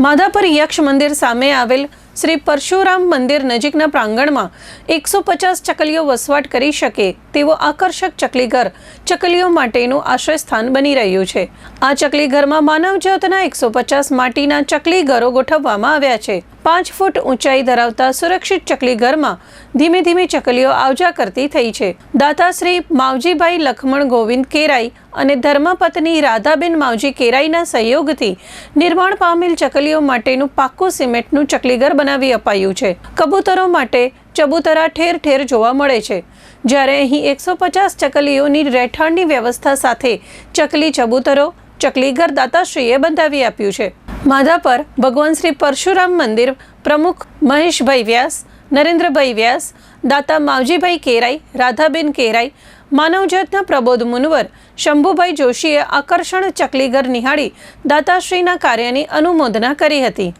માધાપર યક્ષ મંદિર સામે આવેલ શ્રી પરશુરામ મંદિર નજીકના પ્રાંગણમાં એકસો પચાસ ચકલીઓ વસવાટ કરી શકે તેવો આકર્ષક ચકલીઘર ચકલીઓ માટેનું આશ્રયસ્થાન બની રહ્યું છે. આ ચકલીઘરમાં માનવજાતના એકસો પચાસ માટીના ચકલીઘરો ગોઠવવામાં આવ્યા છે. પાંચ ફૂટ ઊંચાઈ ધરાવતા સુરક્ષિત ચકલીઘરમાં ધીમે ધીમે ચકલીઓ આવજા કરતી થઈ છે. દાતાશ્રી માવજીભાઈ લખમણ ગોવિંદ કેરાઈ અને ધર્મપત્ની રાધાબેન માવજી કેરાઈના સહયોગથી નિર્માણ પામેલ ચકલીઓ માટેનું પાક્કું સિમેન્ટનું ચકલીઘર બનાવી અપાયું છે. કબૂતરો માટે ચબૂતરા ઠેર ઠેર જોવા મળે છે. જ્યારે અહીં એકસો પચાસ ચકલીઓની રહેઠાણની વ્યવસ્થા સાથે ચકલી ચબૂતરો ચકલીઘર દાતાશ્રીએ બંધાવી આપ્યું છે. માધા પર ભગવાન શ્રી પરશુરામ મંદિર પ્રમુખ મહેશભાઈ વ્યાસ, નરેન્દ્રભાઈ વ્યાસ, દાતા માવજીભાઈ કેરાઈ, રાધાબેન કેરાઈ, માનવજાતના પ્રબોધ મુનવર, શંભુભાઈ જોશીએ આકર્ષણ ચકલીઘર નિહાળી દાતાશ્રીના કાર્યની અનુમોદના કરી હતી.